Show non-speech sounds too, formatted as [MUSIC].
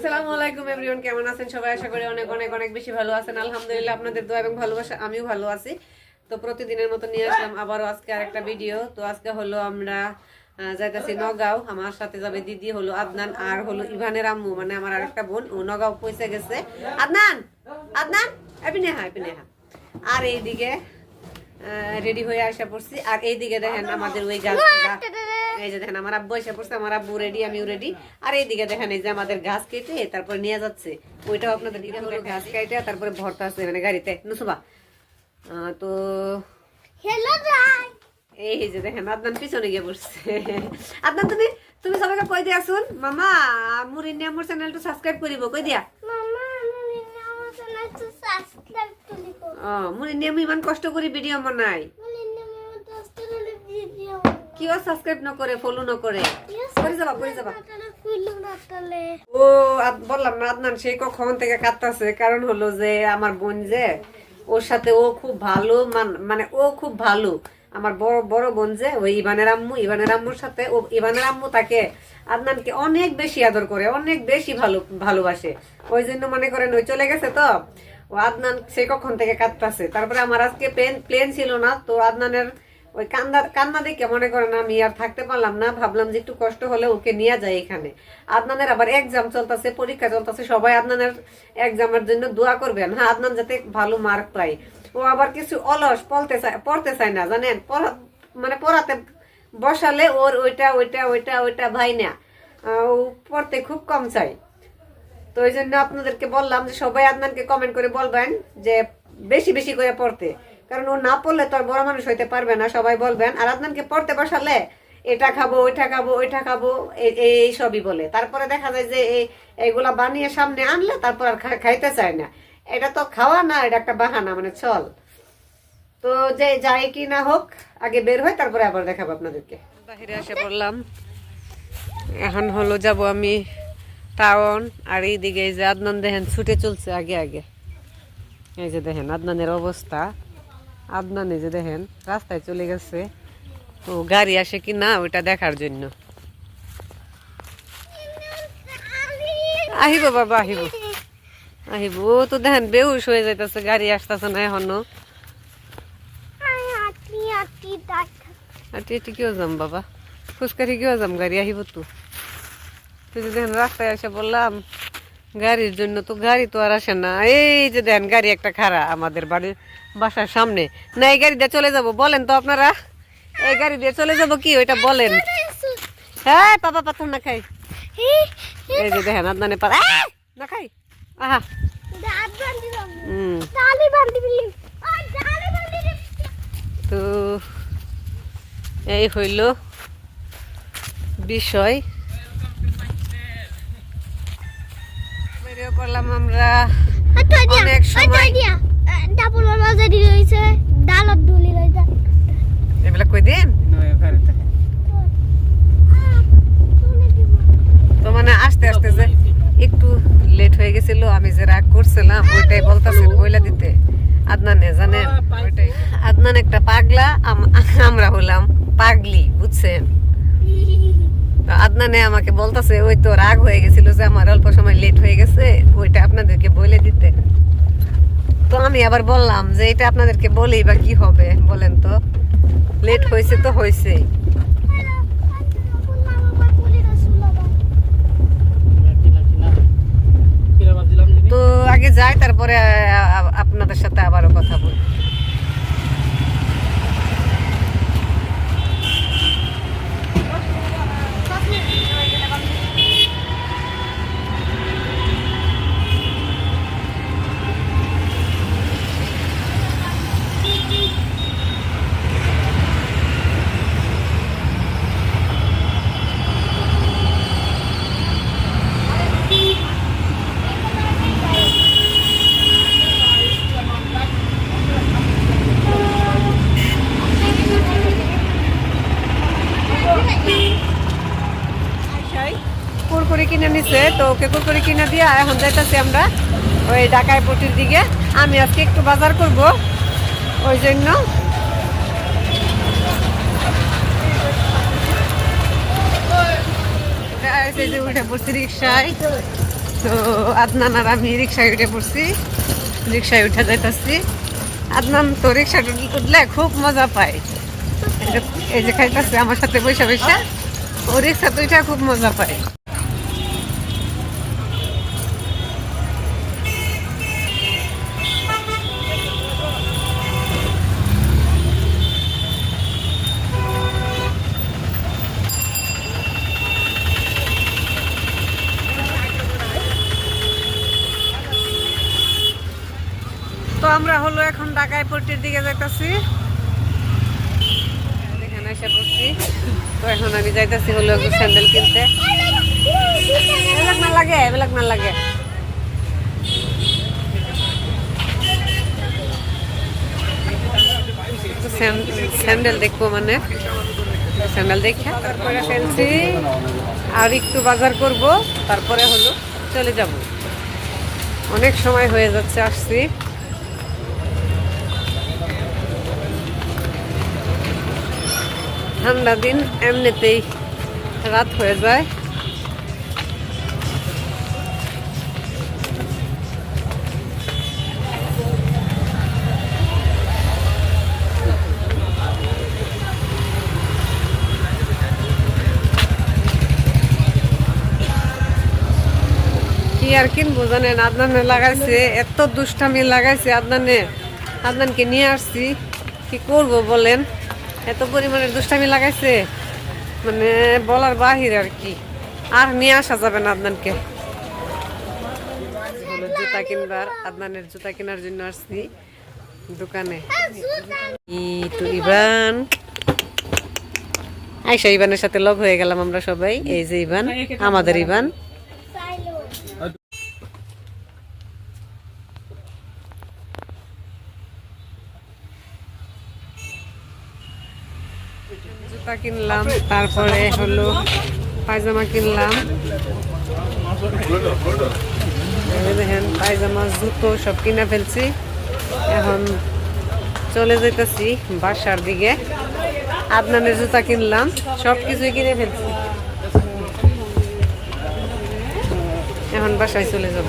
আসসালামু আলাইকুম এভরিওয়ান, কেমন আছেন সবাই? আশা করি অনেক অনেক অনেক বেশি ভালো আছেন। আলহামদুলিল্লাহ, আপনাদের দোয়া এবং ভালোবাসা, আমিও ভালো আছি। তো প্রতিদিনের মতো নিয়ে আসলাম আবারও আজকে আরেকটা ভিডিও তো আজকে হলো আমরা যাইতাছি নগাঁও। আমার সাথে যাবে দিদি হলো আদনান, আর হলো ইভানের আম্মু মানে আমার আরেকটা বোন। ও নগাঁও পৌঁছে গেছে। আদনান! আদনান! আর এইদিকে রেডি হয়ে আসা পড়ছি। আর এইদিকে দেখেন আমাদের ওই গাছ এই যে দেখেন আমার আব্বু এসে পড়ছে আমার আব্বু রেডি আমিও রেডি আর এইদিকে দেখেন এই যে আমাদের ঘাস কেটে তারপরে নিয়ে যাচ্ছে। ওইটাও আপনাদের ঘাস কেটে তারপরে ভরতে আছে মানে গাড়িতে। নুসুবা। তো এই যে দেখেন আদনান পিছনে গিয়ে বসছে আদনান তুমি তুমি সবাইকে কই দিয়া শুন? মামা মুরিনিয়া মোর চ্যানেলটা সাবস্ক্রাইব করিব কই দিয়া? আমি ইমান কষ্ট করে ভিডিও বানাই। কিও সাবস্ক্রাইব ন করে ফলো ন করে করে যাবা করে যাবা। ও আদ- বললাম না আদনান সেই কখন থেকে কাঁদতেছে? কারণ হলো যে আমার বোন যে ওর সাথে ও খুব ভালো মানে ও খুব ভালো। আমার বড় বড় বোন যে, ওই ইভানের আম্মু, ইভানের আম্মুর সাথে ও ইবানের আম্মু তাকে আদনানকে অনেক বেশি আদর করে, অনেক বেশি ভালো, ভালোবাসে। ওই জন্য মনে করেন ওই চলে গেছে তো। ও আদনান সে কখন থেকে কাঁদতেছে। তারপরে আমার আজকে প্লেন প্লেন ছিল না, তো আদনানের ওই কান্না কান্না দেখে মনে করেন আমি আর থাকতে পারলাম না, ভাবলাম যে একটু কষ্ট হলে ওকে নিয়ে যাই এখানে। আদনানের আবার এক্সাম চলতেছে, পরীক্ষা চলতেছে, সবাই আদনানের এক্সামের জন্য দোয়া করবেন। হ্যাঁ আদনান যাতে ভালো মার্ক পায়। ও আবার কিছু অলস পড়তে চায় পড়তে চায় না, জানেন? পড়া- মানে পড়াতে বসালে ওর ওইটা ওইটা ওইটা ওইটা ভাই না। ও পড়তে খুব কম চাই তো ওই জন্য আপনাদেরকে বললাম যে সবাই আদনানকে কমেন্ট করে বলবেন যে বেশি বেশি করে পড়তে। কারণ ও না পড়লে তো আর বড় মানুষ হইতে পারবে না, সবাই বলবেন, আর আদনানকে পড়তে বসালে এটা খাব, ওইটা খাব ওইটা খাব এই- সবই বলে। তারপরে দেখা যায় যে এই এইগুলা বানিয়ে সামনে আনলে তারপর আর খাইতে চায় না। এটা তো খাওয়া না, এটা একটা বাহানা মানে চল। তো যে যাই কি না হোক, আগে বের হয় তারপরে আবার দেখাবো আপনাদেরকে। বাহিরে এসে বললাম এখন হলো যাব আমি টাউন, আর এইদিকে এই যে আদনান দেখেন ছুটে চলছে আগে আগে। এই যে দেখেন আদনানের অবস্থা। এই যে দেখেন, রাস্তায় চলে গেছে। ও গাড়ি আসে কি না, ওইটা দেখার জন্য। আহিব বাবা, আহিব। আহিব, ও তো দেখেন বেহুশ হয়ে যাইতেছে, গাড়ি আসতেছে না এখনও। যাম বাবা? ফুচকারি কিও যাম, গাড়ি আহিব তো। তুই দেখেন, রাস্তায় এসে বললাম গাড়ির জন্য তো গাড়ি তো আর আসে না। এই যে দেখেন গাড়ি একটা খাড়া আমাদের বাড়ির বাসার সামনে। না, এই গাড়ি দিয়ে চলে যাব, বলেন তো আপনারা। এই গাড়ি দিয়ে চলে যাব কি, ওইটা বলেন। হ্যাঁ পাপা পাথর না খাই। এই যে দেখেন আদনানে পা না খাই? আহা। তো, এই হইল বিষয়। পড়লাম আমরা। অনেক সময় ডাবল দি রইছে ডালত দুলি রইছে এগুলা কই দিন? তো মানে আস্তে আস্তে যে একটু লেট হয়ে গেছিল আমি যে রাগ করছিলাম ওইটাই বলতাছে বইলা দিতে। আদনানে জানেন? ওইটাই। আদনান একটা পাগলা আম- আমরা হলাম পাগলি বুঝছেন? [LAUGHS] আদনানে আমাকে বলতাছে, ওই তো রাগ হয়ে গেছিল যে আমার অল্প সময় লেট হয়ে গেছে, ওইটা আপনাদেরকে বলে দিতে। তো আমি আবার বললাম যে, এটা আপনাদেরকে বলেই বা কি হবে, বলেন তো। লেট হয়েছে তো হয়েছেই তো আগে যাই, তারপরে আপনাদের সাথে আবারও কথা বলি। তো ওকে কুরকুরি কিনে দিয়ে এখন যাইতেছি আমরা ওই ঢাকায় পটির দিকে। আমি আজকে একটু বাজার করব, ওই জন্য। উঠে পড়ছি রিক্সায়। তো আমি রিক্সায় উঠে পড়ছি, রিক্সায় তো উঠলে খুব মজা এই যে- আমার সাথে বসে বসে। ও রিক্সা তো খুব মজা পায়। আমরা হলো এখন ঢাকায় পট্টির দিকে যাইতাছি। এখানে এখন আমি যাইতাছি হলো একটু স্যান্ডেল কিনতে। এবিলাক না লাগে, এবিলাক না লাগে। স্যান্ডেল দেখব মানে। স্যান্ডেল দেখে তারপরে ফেলছি। আর একটু বাজার করব। তারপরে হলো চলে যাব। অনেক সময় হয়ে যাচ্ছে, আসছি। ঠান্ডা দিন, এমনিতেই রাত হয়ে যায়। আর কিনবো জানেন? আদনানে লাগাইছে, এত দুষ্টামি লাগাইছে আদনানে। আদনানকে নিয়ে আসছি। কি করব বলেন? এত পরিমাণের দুষ্টামি লাগাইছে। মানে বলার বাহির আর কি। আর নিয়ে আসা যাবে না আদনানকে। হলো জুতা কিনবার, আদনানের জুতা কেনার জন্য আসছি দোকানে। তো আইসা ইবানের সাথে লগ হয়ে গেলাম আমরা সবাই। এই যে ইবান আমাদের ইবান জুতা কিনলাম, তারপরে হলো পায়জামা কিনলাম। দেখেন, পায়জামা, জুতো সব কিনে ফেলছি। এখন চলে যেতেছি বাসার দিকে। আদনানের জুতা কিনলাম, সব কিছুই কিনে ফেলছি। এখন বাসায় চলে যাব।